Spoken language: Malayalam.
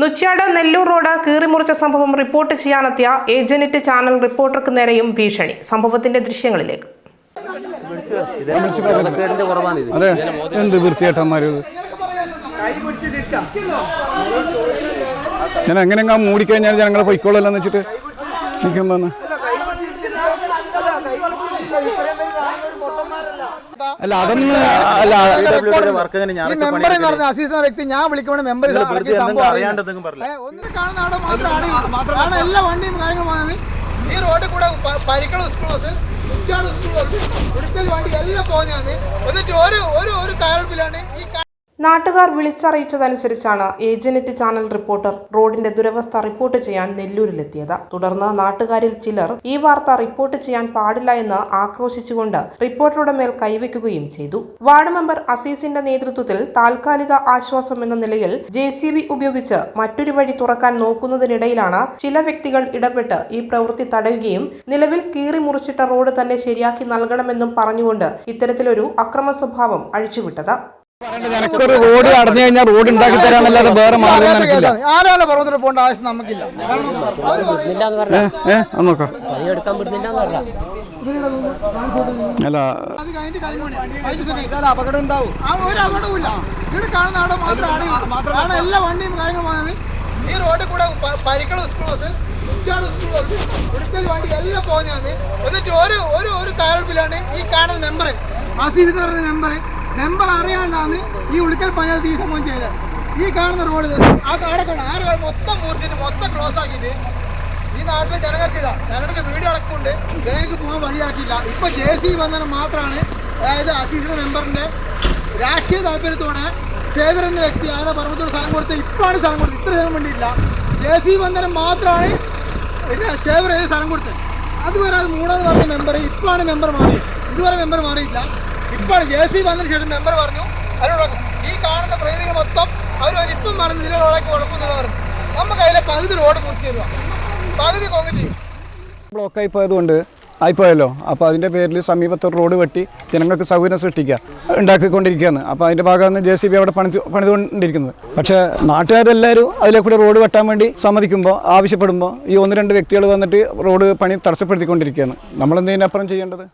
നുച്ചാട് നെല്ലൂർ റോഡ് കീറിമുറിച്ച സംഭവം റിപ്പോർട്ട് ചെയ്യാനെത്തിയ ഏജനറ്റ് ചാനൽ റിപ്പോർട്ടർക്ക് നേരെയും ഭീഷണി. സംഭവത്തിന്റെ ദൃശ്യങ്ങളിലേക്ക്. ഞാൻ എങ്ങനെയെങ്കിലും മൂടിക്കഴിഞ്ഞാൽ ജനങ്ങളെ പൊയ്ക്കോളല്ലോ എന്ന് വെച്ചിട്ട് നിൽക്കുമ്പോന്ന് അല്ല അതൊന്നും അല്ല മെമ്പർ എന്ന് പറഞ്ഞ അസീസ് എന്ന വ്യക്തി ഞാൻ വിളിക്കുമ്പോൾ മെമ്പർ ഒന്ന് കാണുന്ന അവിടെ മാത്രമാണ് മാത്രമാണ് എല്ലാ വണ്ടിയും കാര്യങ്ങളും പോകുന്നത് ഈ റോഡിൽ കൂടെ പരിക്കള സ്കൂൾ ബസ് കുറ്റാട് സ്കൂൾ ബസ് ഉടുക്കൽ വണ്ടി എല്ലാം പോകുന്നതാണ് എന്നിട്ട് ഒരു ഒരു ഒരു കാരണത്തിലാണ് ഈ നാട്ടുകാർ വിളിച്ചറിയിച്ചതനുസരിച്ചാണ് ഏജനറ്റ് ചാനൽ റിപ്പോർട്ടർ റോഡിന്റെ ദുരവസ്ഥ റിപ്പോർട്ട് ചെയ്യാൻ നെല്ലൂരിലെത്തിയത്. തുടർന്ന് നാട്ടുകാരിൽ ചിലർ ഈ വാർത്ത റിപ്പോർട്ട് ചെയ്യാൻ പാടില്ല എന്ന് ആക്രോശിച്ചുകൊണ്ട് റിപ്പോർട്ടറുടെ മേൽ കൈവയ്ക്കുകയും ചെയ്തു. വാർഡ് മെമ്പർ അസീസിന്റെ നേതൃത്വത്തിൽ താൽക്കാലിക ആശ്വാസം എന്ന നിലയിൽ ജെ ഉപയോഗിച്ച് മറ്റൊരു വഴി തുറക്കാൻ നോക്കുന്നതിനിടയിലാണ് ചില വ്യക്തികൾ ഇടപെട്ട് ഈ പ്രവൃത്തി തടയുകയും നിലവിൽ കീറി മുറിച്ചിട്ട റോഡ് തന്നെ ശരിയാക്കി നൽകണമെന്നും പറഞ്ഞുകൊണ്ട് ഇത്തരത്തിലൊരു അക്രമ സ്വഭാവം അഴിച്ചുവിട്ടത്. നിനക്കൊരു റോഡ് അടഞ്ഞു കഴിഞ്ഞാൽ റോഡ് ഉണ്ടാക്കി തരാനല്ലാതെ വേറെ മാർഗം ആരാളെ പറഞ്ഞിട്ട് പോകേണ്ട ആവശ്യം നമുക്കില്ല. കാരണം അവർ പറയും, ഏ ഏ അത് നോക്കാം. അല്ല അത് കഴിഞ്ഞിട്ട് കളിമണി പതിനഞ്ച് സെക്കൻഡ് അപകടം ഉണ്ടാവും. ആ ഒരു അപകടവും ഇല്ല. ഇവിടെ കാണുന്ന അവിടെ മാത്രമാണ് മാത്രമാണ് എല്ലാ വണ്ടിയും കാര്യങ്ങളും പോകുന്നത് ഈ റോഡിൽ കൂടെ പ- പരിക്കള സ്കൂൾ ബസ് കുറ്റാട് സ്കൂൾ ബസ് ഉടുക്കൽ വണ്ടി എല്ലാം പോകുന്നതാണ് എന്നിട്ട് ഒരു ഒരു ഒരു ഈ കാണുന്ന നമ്പർ അസീസ് എന്ന് പറയുന്ന മെമ്പർ മെമ്പർ അറിയാണ്ടാണ് ഈ ഉളിക്കൽ പഞ്ചായത്ത് ഈ സംഭവം ചെയ്തത്. ഈ കാണുന്ന റോഡ് ആ കാണാം ആ റോഡ് മൊത്തം മൂർത്തിട്ട് മൊത്തം ക്ലോസ് ആക്കിയിട്ട് ഈ നാട്ടിലെ ജനങ്ങൾക്ക് ഇതാ. ഞങ്ങൾക്ക് വീട് അടക്കമുണ്ട്. ജനങ്ങൾക്ക് പോകാൻ വഴിയാക്കിയില്ല. ഇപ്പൊ ജെ സി വന്നാൽ മാത്രമാണ് അതായത് അസീസിന്റെ മെമ്പറിന്റെ രാഷ്ട്രീയ താല്പര്യത്തോടെ സേവർ എന്ന വ്യക്തി അയാളെ പറമ്പത്തോട് സ്ഥലം കൊടുത്ത് ഇപ്പാണ് സ്ഥലം കൊടുത്തത്. ഇത്ര സ്ഥലം വേണ്ടിയില്ല ജെ സി വന്നേരം മാത്രമാണ് സേവർ സ്ഥലം കൊടുത്തത്. അതുവരെ അത് മൂടാതെ പറഞ്ഞ മെമ്പർ ഇപ്പാണ് മെമ്പർ മാറി ഇതുവരെ മെമ്പർ മാറിയില്ല ഇപ്പാണ് ജെ സി വന്നതിന് ശേഷം മെമ്പർ പറഞ്ഞു അതിനോടൊപ്പം ഈ കാണുന്ന പ്രകൃതി മൊത്തം അവർ ഇപ്പം പറഞ്ഞു ഇതിലൊരാൾക്ക് കുഴപ്പമൊന്നും പറഞ്ഞു. നമുക്ക് അതിലെ പകുതി റോഡ് മുറിച്ച് തരുക പകുതി ആയി ബ്ലോക്കായി പോയതുകൊണ്ട് ആയിപ്പോയല്ലോ. അപ്പോൾ അതിന്റെ പേരിൽ സമീപത്ത് റോഡ് വെട്ടി ജനങ്ങൾക്ക് സൗകര്യം സൃഷ്ടിക്കുക ഉണ്ടാക്കിക്കൊണ്ടിരിക്കുകയാണ്. അപ്പോൾ അതിന്റെ ഭാഗമാണ് ജെ സി ബി അവിടെ പണി പണിതുകൊണ്ടിരിക്കുന്നത്. പക്ഷേ നാട്ടുകാരെല്ലാവരും അതിലെ കൂടി റോഡ് വെട്ടാൻ വേണ്ടി സമ്മതിക്കുമ്പോൾ ആവശ്യപ്പെടുമ്പോൾ ഈ ഒന്ന് രണ്ട് വ്യക്തികൾ വന്നിട്ട് റോഡ് പണി തടസ്സപ്പെടുത്തിക്കൊണ്ടിരിക്കുകയാണ്. നമ്മളെന്തിനപ്പുറം ചെയ്യേണ്ടത്?